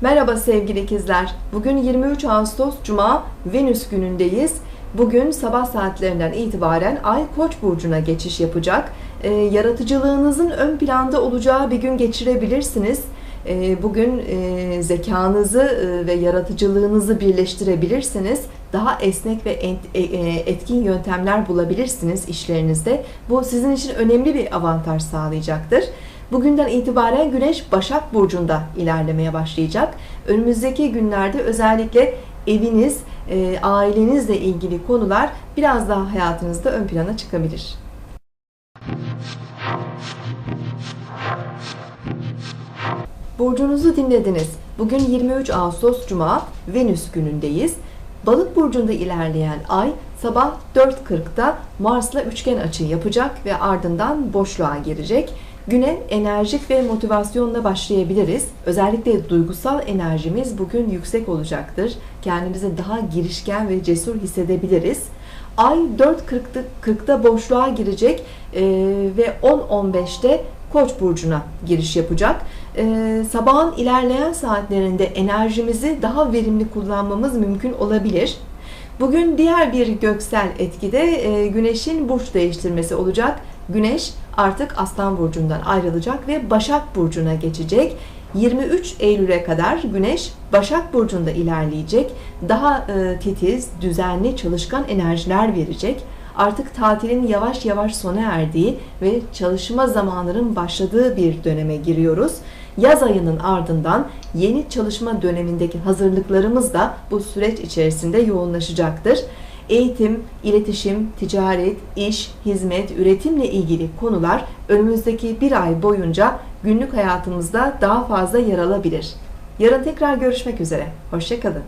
Merhaba sevgili ikizler. Bugün 23 Ağustos Cuma Venüs günündeyiz. Bugün sabah saatlerinden itibaren Ay Koç burcuna geçiş yapacak. Ee, yaratıcılığınızın ön planda olacağı bir gün geçirebilirsiniz. Ee, bugün e, zekanızı e, ve yaratıcılığınızı birleştirebilirsiniz. Daha esnek ve e, etkin yöntemler bulabilirsiniz işlerinizde. Bu sizin için önemli bir avantaj sağlayacaktır. Bugünden itibaren Güneş Başak Burcu'nda ilerlemeye başlayacak. Önümüzdeki günlerde özellikle eviniz, ailenizle ilgili konular biraz daha hayatınızda ön plana çıkabilir. Burcunuzu dinlediniz. Bugün 23 Ağustos Cuma Venüs günündeyiz. Balık burcunda ilerleyen ay sabah 4.40'da Mars'la üçgen açı yapacak ve ardından boşluğa girecek. Güne enerjik ve motivasyonla başlayabiliriz. Özellikle duygusal enerjimiz bugün yüksek olacaktır. Kendimizi daha girişken ve cesur hissedebiliriz. Ay 4.40'da 40'da boşluğa girecek ve 10.15'te Koç burcuna giriş yapacak. Ee, sabahın ilerleyen saatlerinde enerjimizi daha verimli kullanmamız mümkün olabilir. Bugün diğer bir göksel etkide e, Güneş'in burç değiştirmesi olacak. Güneş artık Aslan burcundan ayrılacak ve Başak burcuna geçecek. 23 Eylül'e kadar Güneş Başak burcunda ilerleyecek. Daha e, titiz, düzenli, çalışkan enerjiler verecek artık tatilin yavaş yavaş sona erdiği ve çalışma zamanının başladığı bir döneme giriyoruz. Yaz ayının ardından yeni çalışma dönemindeki hazırlıklarımız da bu süreç içerisinde yoğunlaşacaktır. Eğitim, iletişim, ticaret, iş, hizmet, üretimle ilgili konular önümüzdeki bir ay boyunca günlük hayatımızda daha fazla yer alabilir. Yarın tekrar görüşmek üzere. Hoşçakalın.